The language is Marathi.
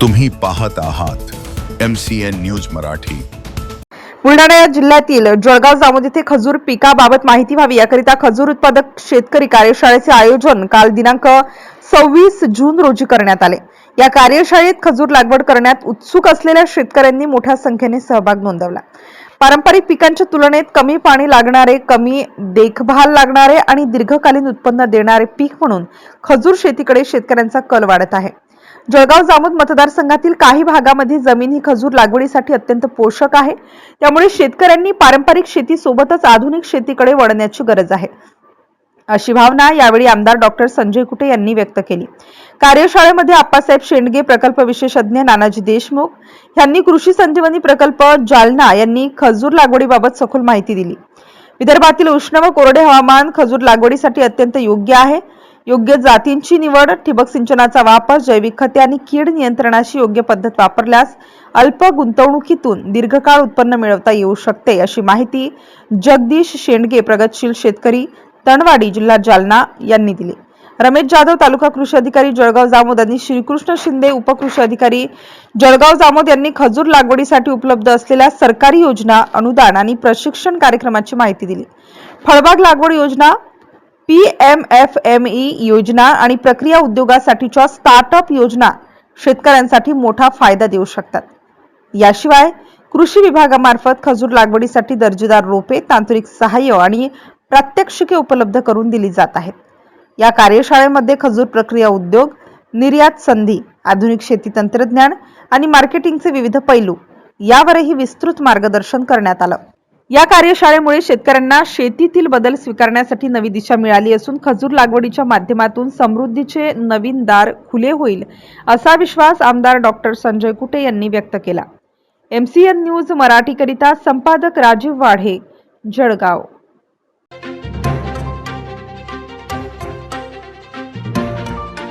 तुम्ही पाहत आहात M C N news Marathi. Buldhana जिल्ह्यातील जळगाव जामोद येथे खजूर पिकाबाबत माहिती व्हावी. याकरिता खजूर उत्पादक शेतकरी कार्यशाळेचे आयोजन काल दिनांक सव्वीस जून रोजी करण्यात आले. या कार्यशाळेत खजूर लागवड करण्यात उत्सुक असलेल्या शेतकऱ्यांनी मोठ्या संख्येने सहभाग नोंदवला. पारंपरिक पिकांच्या तुलनेत कमी पाणी लागणारे कमी देखभाल लागणारे आणि दीर्घकालीन उत्पन्न देणारे पीक म्हणून खजूर शेतीकडे शेतकऱ्यांचा कल वाढत आहे. जळगाव जामोद मतदारसंघातील काही भागामध्ये जमीन ही खजूर लागवडीसाठी अत्यंत पोषक आहे. त्यामुळे शेतकऱ्यांनी पारंपरिक शेती सोबतच आधुनिक शेतीकडे वळण्याची गरज आहे. अशी भावना यावेळी आमदार डॉक्टर संजय कुटे यांनी व्यक्त केली. कार्यशाळेमध्ये आप्पासाहेब शेंडगे प्रकल्प विशेषज्ञ नानाजी देशमुख यांनी कृषी संजीवनी प्रकल्प जालना यांनी खजूर लागवडीबाबत सखोल माहिती दिली. विदर्भातील उष्ण व कोरडे हवामान खजूर लागवडीसाठी अत्यंत योग्य आहे. योग्य जातींची निवड ठिबक सिंचनाचा वापर जैविक खते आणि कीड नियंत्रणाची योग्य पद्धत वापरल्यास अल्प गुंतवणुकीतून दीर्घकाळ उत्पन्न मिळवता येऊ शकते अशी माहिती जगदीश शेंडगे प्रगतशील शेतकरी तणवाडी जिल्हा जालना यांनी दिली. रमेश जाधव तालुका कृषी अधिकारी जळगाव जामोद आणि श्रीकृष्ण शिंदे उपकृषी अधिकारी जळगाव जामोद यांनी खजूर लागवडीसाठी उपलब्ध असलेल्या सरकारी योजना अनुदान आणि प्रशिक्षण कार्यक्रमाची माहिती दिली. फळबाग लागवड योजना P M F M E योजना आणि प्रक्रिया उद्योगासाठीच्या स्टार्टअप योजना शेतकऱ्यांसाठी मोठा फायदा देऊ शकतात. याशिवाय कृषी विभागामार्फत खजूर लागवडीसाठी दर्जेदार रोपे तांत्रिक सहाय्य आणि प्रात्यक्षिके उपलब्ध करून दिली जात आहेत. या कार्यशाळेमध्ये खजूर प्रक्रिया उद्योग निर्यात संधी आधुनिक शेती तंत्रज्ञान आणि मार्केटिंगचे विविध पैलू यावरही विस्तृत मार्गदर्शन करण्यात आलं. या कार्यशाळेमुळे शेतकऱ्यांना शेतीतील बदल स्वीकारण्यासाठी नवी दिशा मिळाली असून खजूर लागवडीच्या माध्यमातून समृद्धीचे नवीन दार खुले होईल असा विश्वास आमदार डॉक्टर संजय कुटे यांनी व्यक्त केला. एमसीएन न्यूज मराठीकरिता संपादक राजीव वाढे जळगाव.